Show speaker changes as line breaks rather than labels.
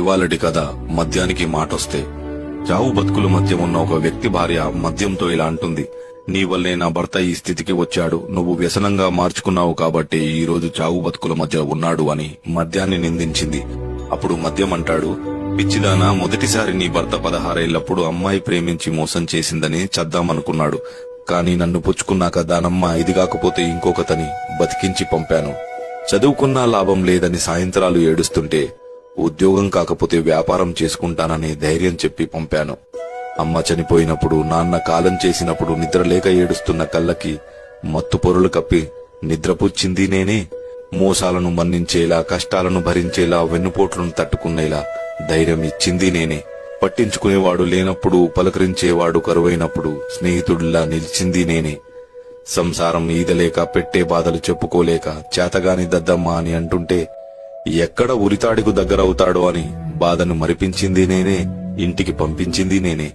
ఇవాళటి కథ మద్యానికి మాటొస్తే. చావు బతుకుల మధ్య ఉన్న ఒక వ్యక్తి భార్య మద్యంతో ఇలా అంటుంది. నీ వల్లే నా భర్త ఈ స్థితికి వచ్చాడు. నువ్వు వ్యసనంగా మార్చుకున్నావు కాబట్టి ఈ రోజు చావు బతుకుల మధ్య ఉన్నాడు అని మద్యాన్ని నిందించింది. అప్పుడు మద్యం అంటాడు పిచ్చిదానా మొదటిసారి నీ భర్త పదహారేళ్ళప్పుడు అమ్మాయి ప్రేమించి మోసం చేసిందని చద్దామనుకున్నాడు. కానీ నన్ను పుచ్చుకున్నాక దానమ్మ ఇది కాకపోతే ఇంకొకతని బతికించి పంపాను. చదువుకున్నా లాభం లేదని సాయంత్రాలు ఏడుస్తుంటే ఉద్యోగం కాకపోతే వ్యాపారం చేసుకుంటానని ధైర్యం చెప్పి పంపాను. అమ్మ చనిపోయినప్పుడు నాన్న కాలం చేసినప్పుడు నిద్రలేక ఏడుస్తున్న కళ్ళకి మత్తు పొరులు కప్పి నిద్రపుచ్చింది నేనే. మోసాలను మన్నించేలా కష్టాలను భరించేలా వెన్నుపోట్లను తట్టుకునేలా ధైర్యం ఇచ్చింది నేనే. పట్టించుకునేవాడు లేనప్పుడు పలకరించేవాడు కరువైనప్పుడు స్నేహితుడిలా నిలిచింది నేనే. సంసారం ఈదలేక పెట్టే బాధలు చెప్పుకోలేక చేతగాని దద్దమ్మ అని అంటుంటే ఎక్కడ ఉరితాడికు దగ్గరవుతాడో అని బాధను మరిపించింది నేనే ఇంటికి పంపించింది నేనే.